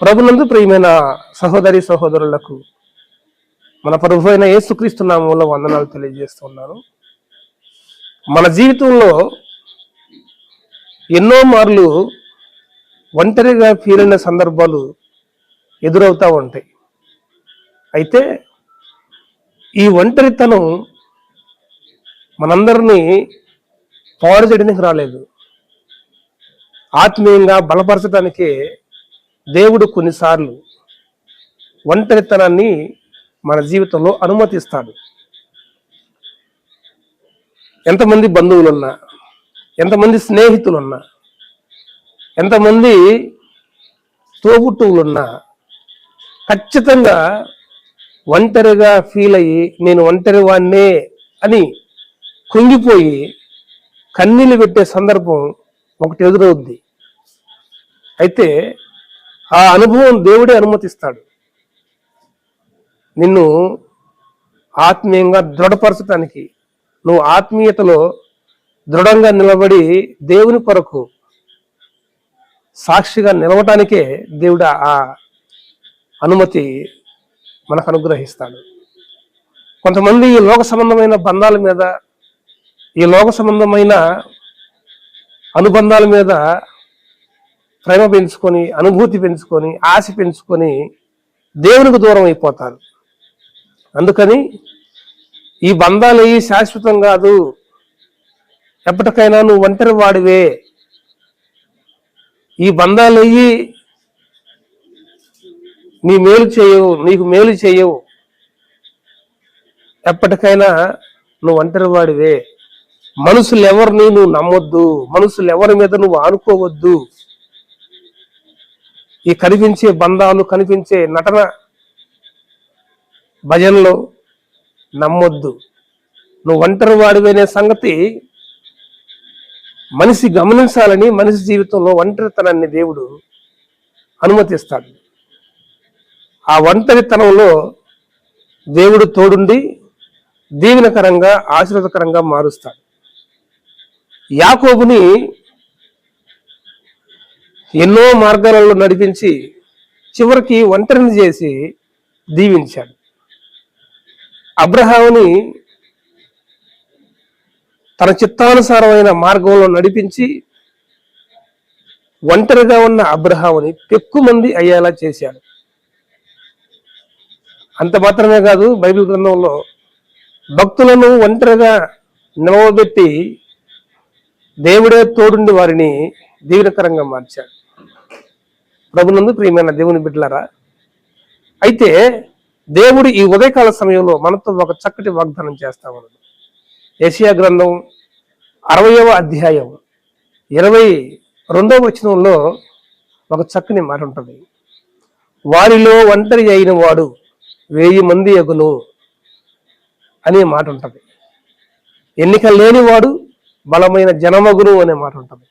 ప్రభునందు ప్రియమైన సహోదరి సహోదరులకు మన ప్రభు అయిన యేసుక్రీస్తు నామంలో వందనాలు తెలియజేస్తున్నాను మన జీవితంలో ఎన్నో మార్లు ఒంటరిగా ఫీల్ అయిన సందర్భాలు ఎదురవుతూ ఉంటాయి. అయితే ఈ ఒంటరితనం మనందరినీ పాడు చేయడానికి రాలేదు. ఆత్మీయంగా బలపరచడానికే దేవుడు కొన్నిసార్లు ఒంటరితనాన్ని మన జీవితంలో అనుమతిస్తాడు. ఎంతమంది బంధువులున్నా ఎంతమంది స్నేహితులున్నా ఎంతమంది తోబుట్టువులున్నా ఖచ్చితంగా ఒంటరిగా ఫీల్ అయ్యి నేను ఒంటరి వాణ్ణే అని కుంగిపోయి కన్నీళ్ళు పెట్టే సందర్భం ఒకటి ఎదురవుద్ది. అయితే ఆ అనుభవం దేవుడే అనుమతిస్తాడు. నిన్ను ఆత్మీయంగా దృఢపరచటానికి నువ్వు ఆత్మీయతలో దృఢంగా నిలబడి దేవుని కొరకు సాక్షిగా నిలవటానికే దేవుడు ఆ అనుమతి మనకు అనుగ్రహిస్తాడు. కొంతమంది ఈ లోక సంబంధమైన బంధాల మీద ఈ లోక సంబంధమైన అనుబంధాల మీద ప్రేమ పెంచుకొని అనుభూతి పెంచుకొని ఆశ పెంచుకొని దేవునికి దూరం అయిపోతారు. అందుకని ఈ బంధాలు అయ్యి శాశ్వతం కాదు. ఎప్పటికైనా నువ్వు ఒంటరి వాడివే. ఈ బంధాలు అయ్యి నీ మేలు చేయవు నీకు మేలు చేయవు. ఎప్పటికైనా నువ్వు ఒంటరి వాడివే. మనుషులు ఎవరిని నువ్వు నమ్మొద్దు. మనుషులు ఎవరి మీద నువ్వు ఆనుకోవద్దు. ఈ కనిపించే బంధాలు కనిపించే నటన భజనలు నమ్మొద్దు. నువ్వు ఒంటరి వాడివనే సంగతి మనిషి గమనించాలని మనిషి జీవితంలో ఒంటరితనాన్ని దేవుడు అనుమతిస్తాడు. ఆ ఒంటరితనంలో దేవుడు తోడుండి దీవెనకరంగా ఆశీర్వదకరంగా మారుస్తాడు. యాకోబుని ఎన్నో మార్గాలలో నడిపించి చివరికి ఒంటరిని చేసి దీవించాడు. అబ్రహాముని తన చిత్తానుసారమైన మార్గంలో నడిపించి ఒంటరిగా ఉన్న అబ్రహాముని పెక్కుమంది అయ్యేలా చేశాడు. అంత మాత్రమే కాదు బైబిల్ గ్రంథంలో భక్తులను ఒంటరిగా నిలవబెట్టి దేవుడే తోడుండి వారిని దీవెనకరంగా మార్చాడు. ప్రభునందు ప్రియమైన దేవుని బిడ్డలారా అయితే దేవుడు ఈ ఉదయకాల సమయంలో మనతో ఒక చక్కటి వాగ్దానం చేస్తా ఉన్నాడు. ఏషియా గ్రంథం అరవయవ అధ్యాయం ఇరవై రెండవ వచనంలో ఒక చక్కని మాట ఉంటుంది. వారిలో ఒంటరి అయిన వాడు వెయ్యి మంది ఎగును అనే మాట ఉంటుంది. ఎన్నిక లేనివాడు బలమైన జనమగును అనే మాట ఉంటుంది.